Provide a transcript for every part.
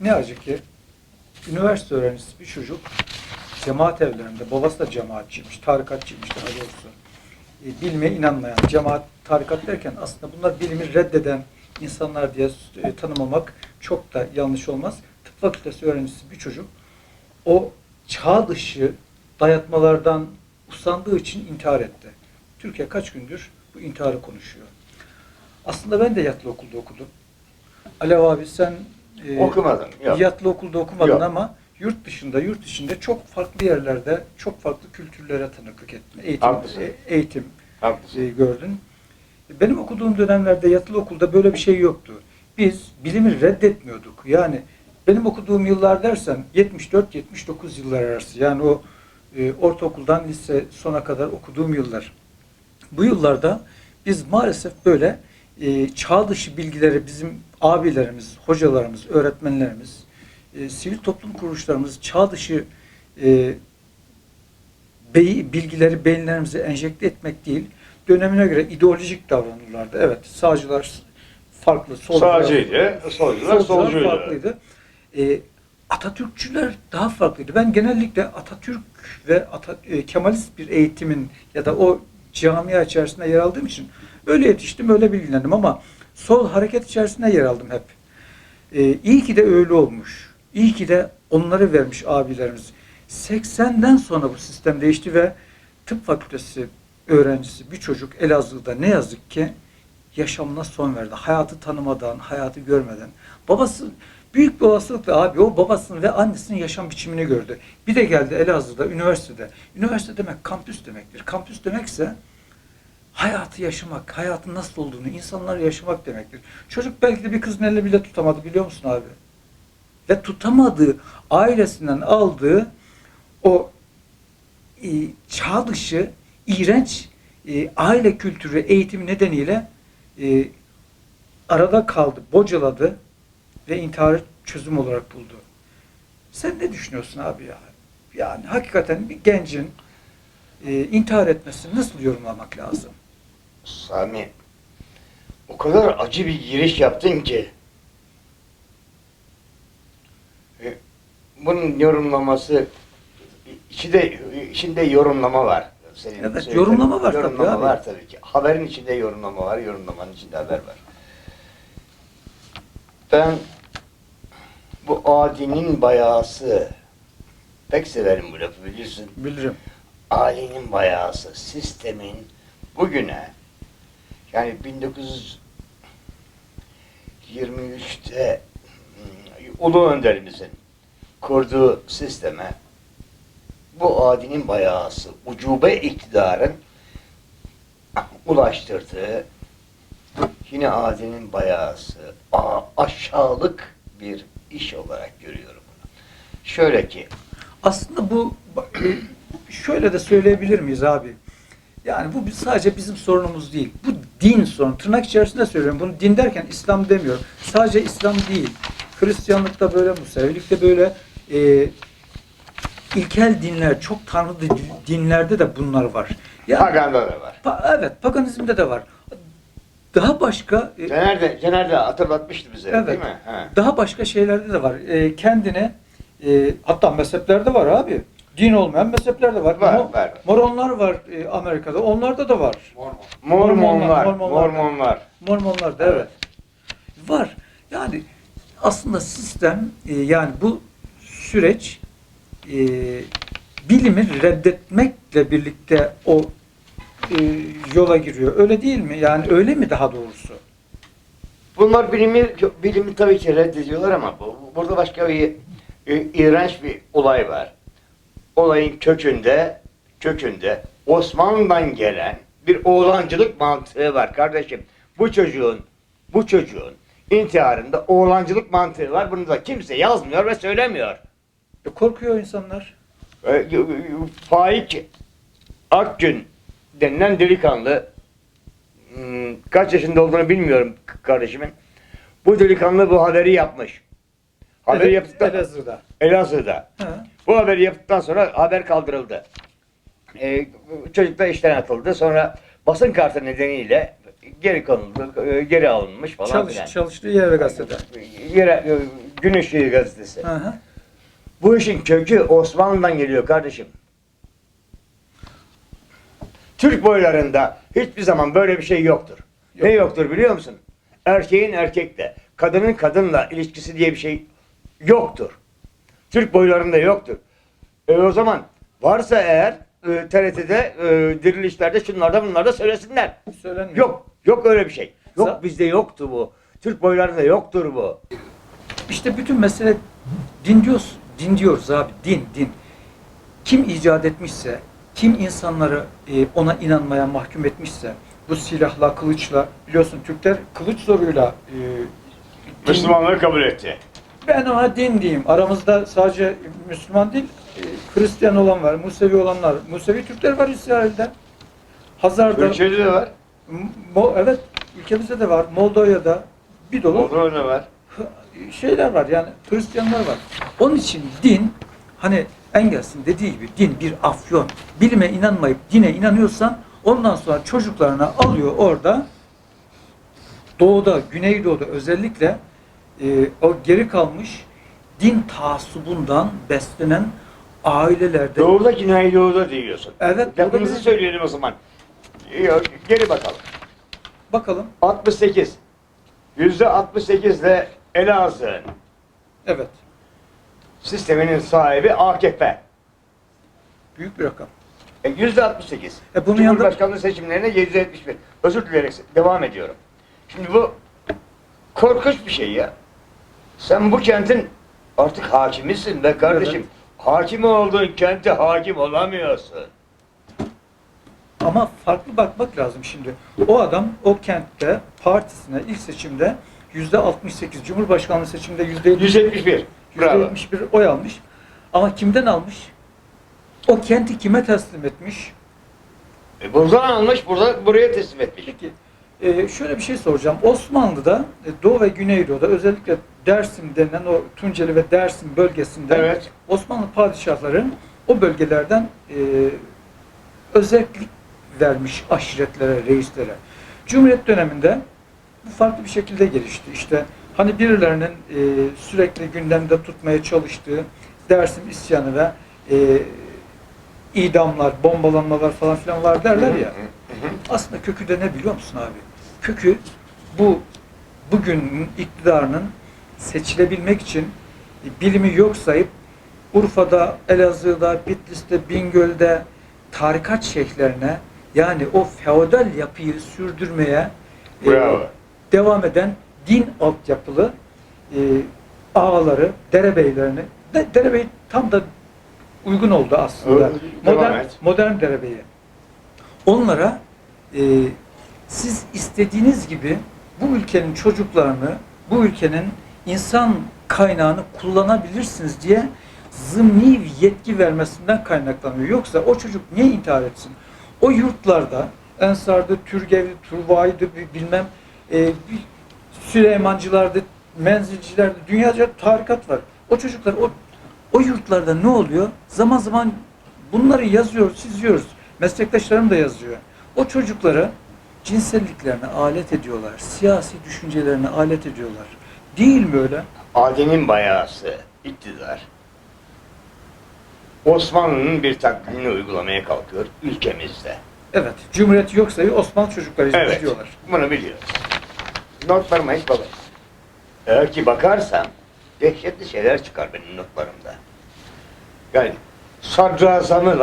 Ne acı ki üniversite öğrencisi bir çocuk cemaat evlerinde, babası da cemaatçiymiş, tarikatçıymış daha doğrusu. E, bilime inanmayan, cemaat, tarikat derken aslında bunlar bilimi reddeden insanlar diye e, tanımlamak çok da yanlış olmaz. Tıp fakültesi öğrencisi bir çocuk o çağ dışı dayatmalardan usandığı için intihar etti. Türkiye kaç gündür bu intiharı konuşuyor. Aslında ben de yatılı okulda okudum. Alev abi sen e, Okumadım. Yok. yatılı okulda okumadın Yok. ama yurt dışında, yurt içinde çok farklı yerlerde, çok farklı kültürlere tanıklık ettin. Eğitim, Haklısın. e, eğitim Haklısın. e, gördün. Benim okuduğum dönemlerde yatılı okulda böyle bir şey yoktu. Biz bilimi reddetmiyorduk. Yani benim okuduğum yıllar dersem 74-79 yıllar arası. Yani o e, ortaokuldan lise sona kadar okuduğum yıllar. Bu yıllarda biz maalesef böyle e, çağ dışı bilgileri bizim abilerimiz, hocalarımız, öğretmenlerimiz, e, sivil toplum kuruluşlarımız çağ dışı e, beyi, bilgileri beyinlerimize enjekte etmek değil, dönemine göre ideolojik davranırlardı. Evet, sağcılar farklı, solcular, Sağcıydı, solcular solcuydu. farklıydı. E, Atatürkçüler daha farklıydı. Ben genellikle Atatürk ve Ata, e, Kemalist bir eğitimin ya da o camia içerisinde yer aldığım için öyle yetiştim, öyle bilgilendim ama sol hareket içerisinde yer aldım hep. E, iyi ki de öyle olmuş. İyi ki de onları vermiş abilerimiz. 80'den sonra bu sistem değişti ve tıp fakültesi öğrencisi bir çocuk Elazığ'da ne yazık ki yaşamına son verdi. Hayatı tanımadan, hayatı görmeden. Babası büyük bir olasılıkla abi o babasının ve annesinin yaşam biçimini gördü. Bir de geldi Elazığ'da, üniversitede. Üniversite demek kampüs demektir. Kampüs demekse hayatı yaşamak, hayatın nasıl olduğunu, insanları yaşamak demektir. Çocuk belki de bir kızın elini bile tutamadı biliyor musun abi? Ve tutamadığı, ailesinden aldığı o e, çağ dışı, iğrenç e, aile kültürü, eğitimi nedeniyle e, arada kaldı, bocaladı ve intiharı çözüm olarak buldu. Sen ne düşünüyorsun abi ya? Yani hakikaten bir gencin e, intihar etmesini nasıl yorumlamak lazım? Sami, o kadar acı bir giriş yaptın ki. E, Bunun yorumlaması, içinde, içinde yorumlama var. Senin Evet, söylediğin- yorumlama var tabii Yorumlama abi. var tabii ki. Haberin içinde yorumlama var, yorumlamanın içinde haber var. Ben bu adinin bayası pek severim bu lafı bilirsin. Bilirim. ailenin bayası, sistemin bugüne yani 1923'te hmm, Ulu Önderimizin kurduğu sisteme bu adinin bayası, ucube iktidarın ulaştırdığı yine adinin bayası, a- aşağılık bir iş olarak görüyorum bunu. Şöyle ki, Aslında bu şöyle de söyleyebilir miyiz abi? Yani bu sadece bizim sorunumuz değil. Bu din sorunu. Tırnak içerisinde söylüyorum. Bunu din derken İslam demiyorum. Sadece İslam değil. Hristiyanlıkta böyle, Musevilikte böyle e, ilkel dinler, çok tanrı di- dinlerde de bunlar var. Yani, Paganda da var. pa- evet, paganizmde de var. Daha başka e, de, Caner de hatırlatmıştı bize Evet. değil mi? He. Daha başka şeylerde de var. E, kendine e, hatta mezheplerde var abi. Din olmayan mezhepler de var. Var, Mo- var. Moronlar var e, Amerika'da. Onlarda da var. Mormonlar, Mormonlar. Mormonlar. Mormonlar da Evet. evet. Var. Yani aslında sistem e, yani bu süreç e, bilimi reddetmekle birlikte o e, yola giriyor. Öyle değil mi? Yani öyle mi daha doğrusu? Bunlar bilimi, bilimi tabii ki reddediyorlar ama bu, burada başka bir e, iğrenç bir olay var. Olayın kökünde, kökünde Osmanlı'dan gelen bir oğlancılık mantığı var kardeşim. Bu çocuğun, bu çocuğun intiharında oğlancılık mantığı var. Bunu da kimse yazmıyor ve söylemiyor. E, korkuyor insanlar. E, Faik Akgün denilen delikanlı hmm, kaç yaşında olduğunu bilmiyorum kardeşimin. Bu delikanlı bu haberi yapmış. Haberi Evet, yaptıktan Elazığ'da. Elazığ'da. Ha. Bu haberi yaptıktan sonra haber kaldırıldı. E, çocuk da işten atıldı. Sonra basın kartı nedeniyle geri konuldu, e, geri alınmış falan Çalış, filan. çalıştığı yer ve gazetede. Yere, e, Gün Işığı gazetesi. Hı hı. Bu işin kökü Osmanlı'dan geliyor kardeşim. Türk boylarında hiçbir zaman böyle bir şey yoktur. Yok. Ne yoktur biliyor musun? Erkeğin erkekle, kadının kadınla ilişkisi diye bir şey yoktur. Türk boylarında yoktur. E o zaman varsa eğer e, TRT'de e, dirilişlerde şunlarda bunlarda söylesinler. Söylenmiyor. Yok. Yok öyle bir şey. Yok Za- bizde yoktu bu. Türk boylarında yoktur bu. İşte bütün mesele din diyoruz, din diyoruz abi, din, din. Kim icat etmişse, kim insanları e, ona inanmaya mahkum etmişse, bu silahla, kılıçla, biliyorsun Türkler kılıç zoruyla e, din- Müslümanları kabul etti. Ben ona din diyeyim. Aramızda sadece Müslüman değil, e, Hristiyan olan var, Musevi olanlar. Musevi Türkler var İsrail'de. Hazar'da, Türkiye'de de var. Mo- evet ülkemizde de var, Moldova'da bir dolu Orada var. şeyler var yani Hristiyanlar var. Onun için din hani Engels'in dediği gibi din bir afyon. Bilime inanmayıp dine inanıyorsan ondan sonra çocuklarına alıyor orada doğuda, güneydoğuda özellikle e, o geri kalmış din taassubundan beslenen ailelerde Doğuda Güney Doğu'da diyorsun. Evet, Lafımızı doğuda- söyleyelim o zaman. Yok, Geri bakalım. bakalım 68. Yüzde 68 ile Elazığ'ın evet sisteminin sahibi AKP. büyük bir rakam. E, Yüzde 68. E, bunun yanında- Cumhurbaşkanlığı seçimlerine yüzde 71. Özür dileyerek devam ediyorum. Şimdi bu korkunç bir şey ya. Sen bu kentin artık hakimisin be kardeşim. Evet. Hakim olduğun kente hakim olamıyorsun. Ama farklı bakmak lazım şimdi. O adam o kentte partisine ilk seçimde yüzde 68, Cumhurbaşkanlığı seçiminde yüzde 171. Bravo. 71 oy almış. Ama kimden almış? O kenti kime teslim etmiş? E, buradan almış, burada buraya teslim etmiş. Peki e, şöyle bir şey soracağım. Osmanlı'da e, Doğu ve Güneydoğu'da özellikle Dersim denilen o Tunceli ve Dersim bölgesinde Evet. Osmanlı padişahları o bölgelerden e, özellik vermiş aşiretlere, reislere. Cumhuriyet döneminde bu farklı bir şekilde gelişti. İşte hani birilerinin e, sürekli gündemde tutmaya çalıştığı Dersim isyanı ve e, idamlar, bombalanmalar falan filan var derler ya. Aslında kökü de ne biliyor musun abi? Kökü bu bugünün iktidarının seçilebilmek için bilimi yok sayıp Urfa'da, Elazığ'da, Bitlis'te, Bingöl'de tarikat şeyhlerine yani o feodal yapıyı sürdürmeye e, devam eden din altyapılı e, ağaları, derebeylerini de, derebey tam da uygun oldu aslında. Evet, modern, modern derebeyi. Onlara e, siz istediğiniz gibi bu ülkenin çocuklarını, bu ülkenin insan kaynağını kullanabilirsiniz diye zımni yetki vermesinden kaynaklanıyor. Yoksa o çocuk niye intihar etsin? O yurtlarda Ensar'dı, Türgev'di, Turvay'dı, bi- bilmem e, Süleymancılardı, menzilcilerde, dünyaca tarikat var. O çocuklar o o yurtlarda ne oluyor? Zaman zaman bunları yazıyoruz, çiziyoruz. Meslektaşlarım da yazıyor. O çocukları cinselliklerine alet ediyorlar. Siyasi düşüncelerine alet ediyorlar. Değil mi öyle? Adem'in bayağısı, iktidar. Osmanlı'nın bir taklidini uygulamaya kalkıyor ülkemizde. Evet. Cumhuriyet yoksa bir Osmanlı çocukları Evet, diyorlar. bunu biliyoruz. Notlarıma hiç bakın. Eğer ki bakarsam, dehşetli şeyler çıkar benim notlarımda. Yani sadrazamı Hı hı.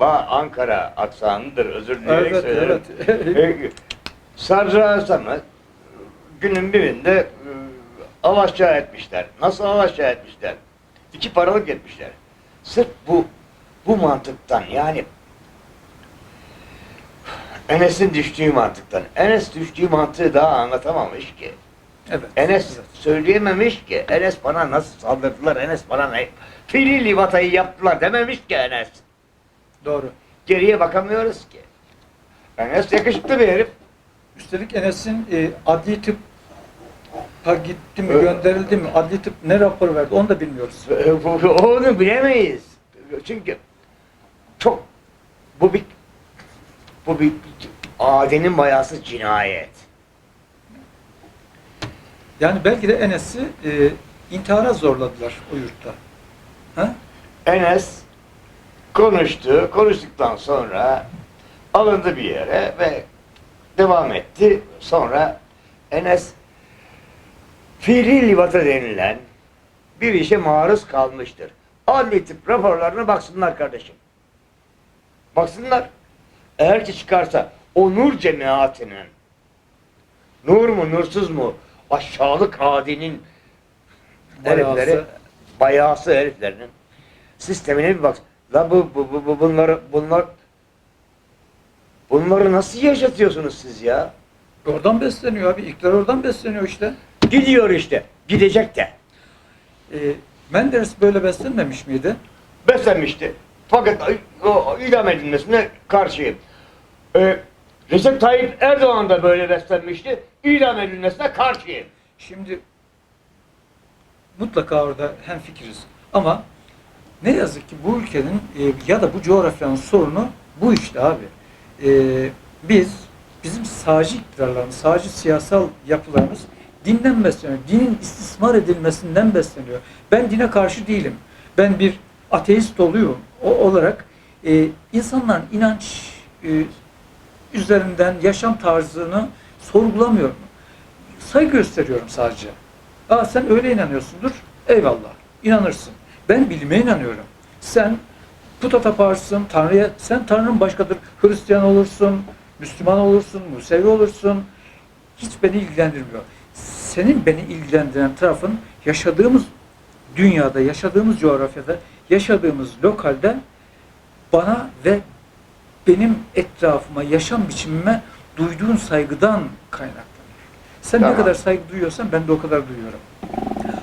La Ankara aksanıdır özür dileyerek Evet, söylerim. evet. E, Sadrazamı günün birinde e, alaşağı etmişler. Nasıl alaşağı etmişler? İki paralık etmişler. Sırf bu bu mantıktan yani Enes'in düştüğü mantıktan. Enes düştüğü mantığı daha anlatamamış ki. Evet. Enes Evet. söyleyememiş ki. Enes bana nasıl saldırdılar, Enes bana ne? Fili livatayı yaptılar dememiş ki Enes. Doğru. Geriye bakamıyoruz ki. Enes yakışıklı bir herif. Üstelik Enes'in e, adli tıp ha gitti mi, gönderildi mi, adli tıp ne rapor verdi onu da bilmiyoruz. Onu bilemeyiz. Çünkü çok bu bir bu bir Adem'in bayası cinayet. Yani belki de Enes'i e, intihara zorladılar o yurtta. Ha? Enes konuştu. Konuştuktan sonra alındı bir yere ve devam etti. Sonra Enes fiili livata denilen bir işe maruz kalmıştır. Adli tıp raporlarına baksınlar kardeşim. Baksınlar. Eğer ki çıkarsa o nur cemaatinin nur mu nursuz mu aşağılık adinin herifleri Bayağısı. bayağısı heriflerinin sistemine bir bak. La bu, bu, bu, bu bunları bunlar bunları nasıl yaşatıyorsunuz siz ya? Oradan besleniyor abi. İlkler oradan besleniyor işte. Gidiyor işte. Gidecek de. E, Menderes böyle beslenmemiş miydi? Beslenmişti. Fakat o idam edilmesine karşıyım. Ee, Recep Tayyip Erdoğan da böyle beslenmişti. İdam edilmesine karşıyım. Şimdi mutlaka orada hem fikiriz. Ama ne yazık ki bu ülkenin e, ya da bu coğrafyanın sorunu bu işte abi. E, biz bizim sağcı iktidarlarımız, sağcı siyasal yapılarımız dinden besleniyor. Dinin istismar edilmesinden besleniyor. Ben dine karşı değilim. Ben bir ateist oluyorum. O olarak e, insanların inanç e, üzerinden yaşam tarzını sorgulamıyorum. Saygı gösteriyorum sadece. Aa sen öyle inanıyorsundur. Eyvallah. İnanırsın. Ben bilime inanıyorum. Sen puta taparsın, Tanrı'ya, sen Tanrı'nın başkadır. Hristiyan olursun, Müslüman olursun, Musevi olursun. Hiç beni ilgilendirmiyor. Senin beni ilgilendiren tarafın yaşadığımız dünyada, yaşadığımız coğrafyada, yaşadığımız lokalde bana ve benim etrafıma, yaşam biçimime duyduğun saygıdan kaynaklanıyor. Sen Tamam. ne kadar saygı duyuyorsan ben de o kadar duyuyorum.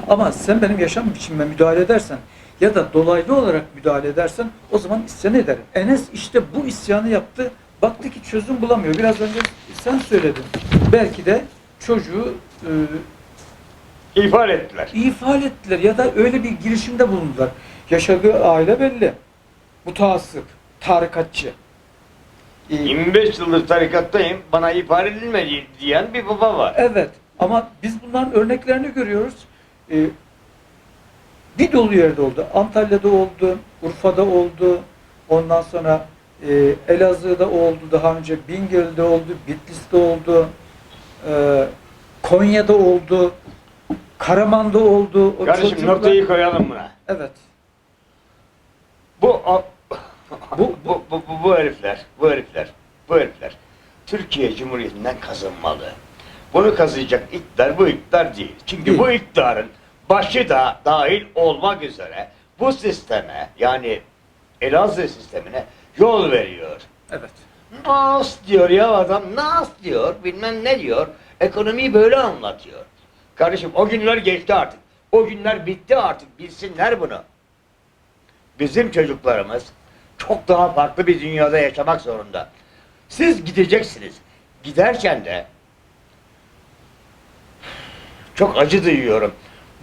Ama sen benim yaşam biçimime müdahale edersen ya da dolaylı olarak müdahale edersen o zaman isyan ederim. Enes işte bu isyanı yaptı. Baktı ki çözüm bulamıyor. Biraz önce sen söyledin. Belki de çocuğu e, İfade ettiler. ifade ettiler ya da öyle bir girişimde bulundular. Yaşadığı aile belli. Mutasip, tarikatçı. Ee, 25 yıldır tarikattayım. Bana ifade edilmedi diyen bir baba var. Evet ama biz bunların örneklerini görüyoruz. Ee, bir dolu yerde oldu. Antalya'da oldu, Urfa'da oldu, ondan sonra e, Elazığ'da oldu, daha önce Bingöl'de oldu, Bitlis'te oldu, e, Konya'da oldu, Karaman'da oldu. O Kardeşim çocuklar- noktayı koyalım buna. Evet. Bu bu, bu, bu, bu, bu herifler, bu herifler, bu herifler Türkiye Cumhuriyeti'nden kazınmalı. Bunu kazıyacak iktidar bu iktidar değil. Çünkü Değil. bu iktidarın başı da dahil olmak üzere bu sisteme yani Elazığ sistemine yol veriyor. Evet. Nas diyor ya adam, nas diyor, bilmem ne diyor. Ekonomiyi böyle anlatıyor. Kardeşim o günler geçti artık. O günler bitti artık. Bilsinler bunu. Bizim çocuklarımız çok daha farklı bir dünyada yaşamak zorunda. Siz gideceksiniz. Giderken de çok acı duyuyorum.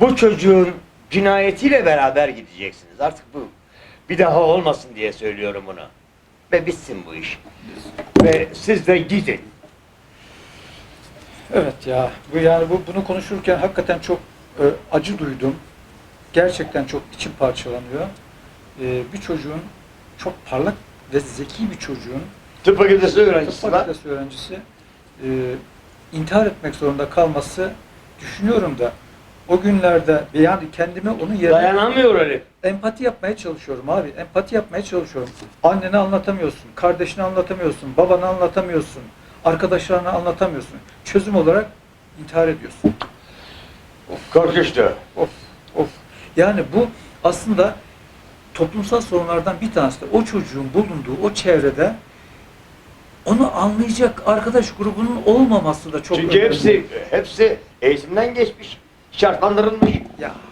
Bu çocuğun cinayetiyle beraber gideceksiniz. Artık bu bir daha olmasın diye söylüyorum bunu. Ve bitsin bu iş. Ve siz de gidin. Evet ya. Bu yani bu bunu konuşurken hakikaten çok e, acı duydum. Gerçekten çok içim parçalanıyor. E, bir çocuğun çok parlak ve zeki bir çocuğun Tıp fakültesi tıp öğrencisi var. fakültesi öğrencisi e, intihar etmek zorunda kalması düşünüyorum da o günlerde yani kendime onun yerine Dayanamıyor herif. empati yapmaya çalışıyorum abi. Empati yapmaya çalışıyorum. Annene anlatamıyorsun, kardeşine anlatamıyorsun, babana anlatamıyorsun, arkadaşlarına anlatamıyorsun. Çözüm olarak intihar ediyorsun. Korkunçtu. Of, of. Yani bu aslında toplumsal sorunlardan bir tanesi de o çocuğun bulunduğu o çevrede onu anlayacak arkadaş grubunun olmaması da çok Çünkü önemli. hepsi hepsi eğitimden geçmiş, şartlandırılmış. ya